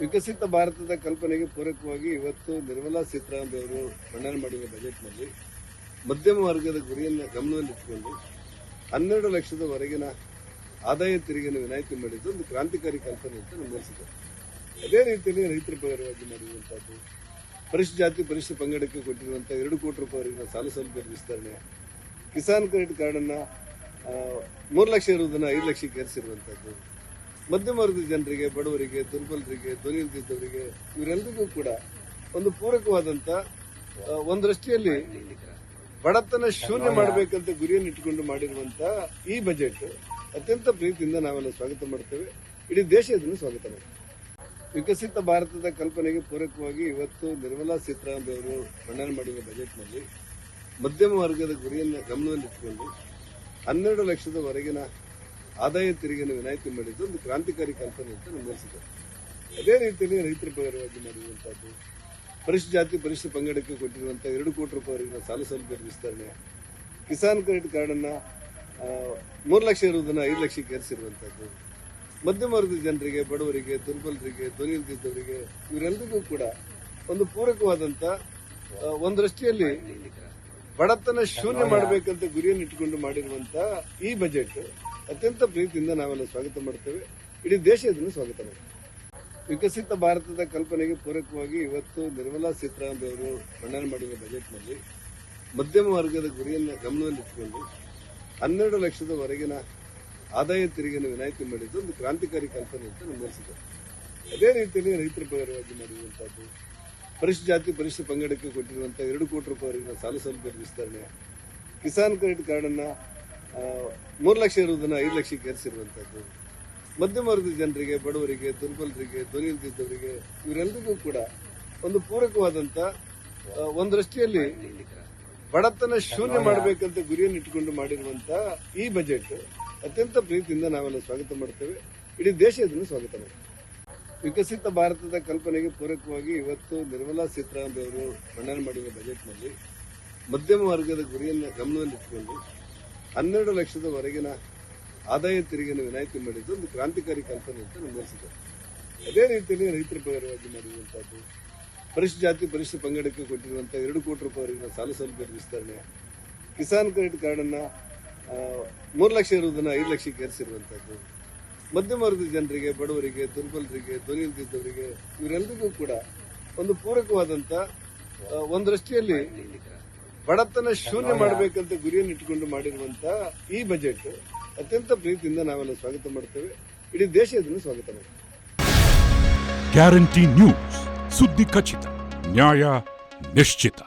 ವಿಕಸಿತ ಭಾರತದ ಕಲ್ಪನೆಗೆ ಪೂರಕವಾಗಿ ಇವತ್ತು ನಿರ್ಮಲಾ ಸೀತಾರಾಮನ್ ಅವರು ಮಂಡನೆ ಮಾಡಿದ ಬಜೆಟ್ನಲ್ಲಿ ಮಧ್ಯಮ ವರ್ಗದ ಗುರಿಯನ್ನು ಗಮನದಲ್ಲಿಟ್ಟುಕೊಂಡು ಹನ್ನೆರಡು ಲಕ್ಷದವರೆಗಿನ ಆದಾಯ ತೆರಿಗೆಯನ್ನು ವಿನಾಯಿತಿ ಮಾಡಿದ್ದು ಒಂದು ಕ್ರಾಂತಿಕಾರಿ ಕಲ್ಪನೆ ಅಂತ ನಮ್ಮನಿಸಿದೆ ಅದೇ ರೀತಿಯಲ್ಲಿ ರೈತರ ಪರವಾಗಿ ಮಾಡಿರುವಂತಹದ್ದು, ಪರಿಶ್ ಜಾತಿ ಪರಿಶಿಷ್ಟ ಪಂಗಡಕ್ಕೆ ಕೊಟ್ಟಿರುವಂತಹ ಎರಡು ಕೋಟಿ ರೂಪಾಯಿವರೆಗಿನ ಸಾಲ ಸೌಲಭ್ಯ ವಿಸ್ತರಣೆ, ಕಿಸಾನ್ ಕ್ರೆಡಿಟ್ ಕಾರ್ಡನ್ನು ಮೂರು ಲಕ್ಷ ಇರುವುದನ್ನು ಐದು ಲಕ್ಷಕ್ಕೆ ಏರಿಸಿರುವಂತಹದ್ದು ಮಧ್ಯಮ ವರ್ಗದ ಜನರಿಗೆ ಬಡವರಿಗೆ ದುರ್ಬಲರಿಗೆ ಧ್ವನಿ ಇಲ್ದಿದ್ದವರಿಗೆ ಇವರೆಲ್ಲರಿಗೂ ಕೂಡ ಒಂದು ಪೂರಕವಾದಂತ ದೃಷ್ಟಿಯಲ್ಲಿ ಬಡತನ ಶೂನ್ಯ ಮಾಡಬೇಕಂತ ಗುರಿಯನ್ನು ಇಟ್ಟುಕೊಂಡು ಮಾಡಿರುವಂತ ಈ ಬಜೆಟ್ ಅತ್ಯಂತ ಪ್ರೀತಿಯಿಂದ ನಾವೆಲ್ಲ ಸ್ವಾಗತ ಮಾಡ್ತೇವೆ. ಇಡೀ ದೇಶ ಇದನ್ನು ಸ್ವಾಗತ ಮಾಡ್ತೇವೆ. ವಿಕಸಿತ ಭಾರತದ ಕಲ್ಪನೆಗೆ ಪೂರಕವಾಗಿ ಇವತ್ತು ನಿರ್ಮಲಾ ಸೀತಾರಾಮನ್ ಅವರು ಮಂಡನೆ ಮಾಡಿರುವ ಬಜೆಟ್ನಲ್ಲಿ ಮಧ್ಯಮ ವರ್ಗದ ಗುರಿಯನ್ನು ಗಮನದಲ್ಲಿಟ್ಟುಕೊಂಡು ಹನ್ನೆರಡು ಲಕ್ಷದವರೆಗಿನ ಆದಾಯ ತೆರಿಗೆಯನ್ನು ವಿನಾಯಿತಿ ಮಾಡಿದ್ದು ಒಂದು ಕ್ರಾಂತಿಕಾರಿ ಕಲ್ಪನೆ ಅಂತ ನಮ್ಮನಿಸಿದೆ ಅದೇ ರೀತಿಯಲ್ಲಿ ರೈತರ ಪರವಾಗಿ ಮಾಡಿರುವಂತಹದ್ದು ಪರಿಶಿಷ್ಟ ಜಾತಿ ಪರಿಶಿಷ್ಟ ಪಂಗಡಕ್ಕೆ ಕೊಟ್ಟಿರುವಂತಹ ಎರಡು ಕೋಟಿ ರೂಪಾಯಿವರೆಗಿನ ಸಾಲ ಸೌಲಭ್ಯದ ವಿಸ್ತರಣೆ ಕಿಸಾನ್ ಕ್ರೆಡಿಟ್ ಕಾರ್ಡ್ ಅನ್ನ ಮೂರು ಲಕ್ಷ ಇರುವುದನ್ನು ಐದು ಲಕ್ಷಕ್ಕೆ ಏರಿಸಿರುವಂತಹದ್ದು ಮಧ್ಯಮ ವರ್ಗದ ಜನರಿಗೆ ಬಡವರಿಗೆ ದುರ್ಬಲರಿಗೆ ಧ್ವನಿ ಇಲ್ದಿದ್ದವರಿಗೆ ಇವರೆಲ್ಲರಿಗೂ ಕೂಡ ಒಂದು ಪೂರಕವಾದಂತ ಒಂದೃಷ್ಟಿಯಲ್ಲಿ ಒಂದು ದೃಷ್ಟಿಯಲ್ಲಿ ಬಡತನ ಶೂನ್ಯ ಮಾಡಬೇಕಂತ ಗುರಿಯನ್ನು ಇಟ್ಟುಕೊಂಡು ಮಾಡಿರುವಂತಹ ಈ ಬಜೆಟ್ ಅತ್ಯಂತ ಪ್ರೀತಿಯಿಂದ ನಾವೆಲ್ಲ ಸ್ವಾಗತ ಮಾಡ್ತೇವೆ. ಇಡೀ ದೇಶ ಇದನ್ನು ಸ್ವಾಗತ ಮಾಡ್ತೇವೆ. ವಿಕಸಿತ ಭಾರತದ ಕಲ್ಪನೆಗೆ ಪೂರಕವಾಗಿ ಇವತ್ತು ನಿರ್ಮಲಾ ಸೀತಾರಾಮನ್ ಅವರು ಮಂಡನೆ ಮಾಡಿದ ಬಜೆಟ್ನಲ್ಲಿ ಮಧ್ಯಮ ವರ್ಗದ ಗುರಿಯನ್ನು ಗಮನದಲ್ಲಿಟ್ಟುಕೊಂಡು ಹನ್ನೆರಡು ಲಕ್ಷದವರೆಗಿನ ಆದಾಯ ತೆರಿಗೆಯನ್ನು ವಿನಾಯಿತಿ ಮಾಡಿದ್ದು ಒಂದು ಕ್ರಾಂತಿಕಾರಿ ಕಲ್ಪನೆ ಅಂತ ನಮ್ಮನಿಸಿದೆ ಅದೇ ರೀತಿಯಲ್ಲಿ ರೈತರ ಪರವಾಗಿ ಮಾಡಿರುವಂತಹದ್ದು ಪರಿಶಿಷ್ಟ ಜಾತಿ ಪರಿಶಿಷ್ಟ ಪಂಗಡಕ್ಕೆ ಕೊಟ್ಟಿರುವಂತಹ ಎರಡು ಕೋಟಿ ರೂಪಾಯಿವರೆಗಿನ ಸಾಲ ಸೌಲಭ್ಯ ವಿಸ್ತರಣೆ ಕಿಸಾನ್ ಕ್ರೆಡಿಟ್ ಕಾರ್ಡ್ ಆ, ಮೂರು ಲಕ್ಷ ಇರುವುದನ್ನು ಐದು ಲಕ್ಷಕ್ಕೆ ಏರಿಸಿರುವಂಥದ್ದು ಮಧ್ಯಮ ವರ್ಗದ ಜನರಿಗೆ, ಬಡವರಿಗೆ, ದುರ್ಬಲರಿಗೆ, ಧ್ವನಿ ಇಲ್ದಿದ್ದವರಿಗೆ ಇವರೆಲ್ಲರಿಗೂ ಕೂಡ ಒಂದು ಪೂರಕವಾದಂತ ಒಂದು ದೃಷ್ಟಿಯಲ್ಲಿ ಬಡತನ ಶೂನ್ಯ ಮಾಡಬೇಕಂತ ಗುರಿಯನ್ನು ಇಟ್ಟುಕೊಂಡು ಮಾಡಿರುವಂತ ಈ ಬಜೆಟ್ ಅತ್ಯಂತ ಪ್ರೀತಿಯಿಂದ ನಾವೆಲ್ಲ ಸ್ವಾಗತ ಮಾಡ್ತೇವೆ. ಇಡೀ ದೇಶ ಇದನ್ನು ಸ್ವಾಗತ ಮಾಡ್ತೇವೆ. ವಿಕಸಿತ ಭಾರತದ ಕಲ್ಪನೆಗೆ ಪೂರಕವಾಗಿ ಇವತ್ತು ನಿರ್ಮಲಾ ಸೀತಾರಾಮನ್ ಅವರು ಮಂಡನೆ ಮಾಡಿರುವ ಬಜೆಟ್ನಲ್ಲಿ ಮಧ್ಯಮ ವರ್ಗದ ಗುರಿಯನ್ನು ಗಮನದಲ್ಲಿಟ್ಟುಕೊಂಡು ಹನ್ನೆರಡು ಲಕ್ಷದವರೆಗಿನ ಆದಾಯ ತೆರಿಗೆಯನ್ನು ವಿನಾಯಿತಿ ಮಾಡಿದ್ದು, ಒಂದು ಕ್ರಾಂತಿಕಾರಿ ಕಲ್ಪನೆ ಅಂತ ನಮ್ಮನಿಸಿದೆ ಅದೇ ರೀತಿಯಲ್ಲಿ ರೈತರ ಪರವಾಗಿ ಮಾಡಿರುವಂತಹದ್ದು ಪರಿಶಿಷ್ಟ ಜಾತಿ ಪರಿಶಿಷ್ಟ ಪಂಗಡಕ್ಕೆ ಕೊಟ್ಟಿರುವಂತಹ ಎರಡು ಕೋಟಿ ರೂಪಾಯಿವರೆಗಿನ ಸಾಲ ಸೌಲಭ್ಯದ ವಿಸ್ತರಣೆ, ಕಿಸಾನ್ ಕ್ರೆಡಿಟ್ ಕಾರ್ಡ್ ಅನ್ನ ಮೂರು ಲಕ್ಷ ಇರುವುದನ್ನು ಐದು ಲಕ್ಷಕ್ಕೆ ಏರಿಸಿರುವಂತಹದ್ದು, ಮಧ್ಯಮ ವರ್ಗದ ಜನರಿಗೆ, ಬಡವರಿಗೆ, ದುರ್ಬಲರಿಗೆ, ಧ್ವನಿ ಇವರೆಲ್ಲರಿಗೂ ಕೂಡ ಒಂದು ಪೂರಕವಾದಂತ ಒಂದು ದೃಷ್ಟಿಯಲ್ಲಿ ಬಡತನ ಶೂನ್ಯ ಮಾಡಬೇಕಂತ ಗುರಿಯನ್ನು ಇಟ್ಟುಕೊಂಡು ಮಾಡಿರುವಂತ ಈ ಬಜೆಟ್ ಅತ್ಯಂತ ಪ್ರೀತಿಯಿಂದ ನಾವೆಲ್ಲ ಸ್ವಾಗತ ಮಾಡ್ತೇವೆ. ಇಡೀ ದೇಶ ಇದನ್ನು ಸ್ವಾಗತ ಮಾಡ್ತೇವೆ. ಗ್ಯಾರಂಟಿ ನ್ಯೂಸ್ ಸುದ್ದಿ ಖಚಿತ ನ್ಯಾಯ ನಿಶ್ಚಿತ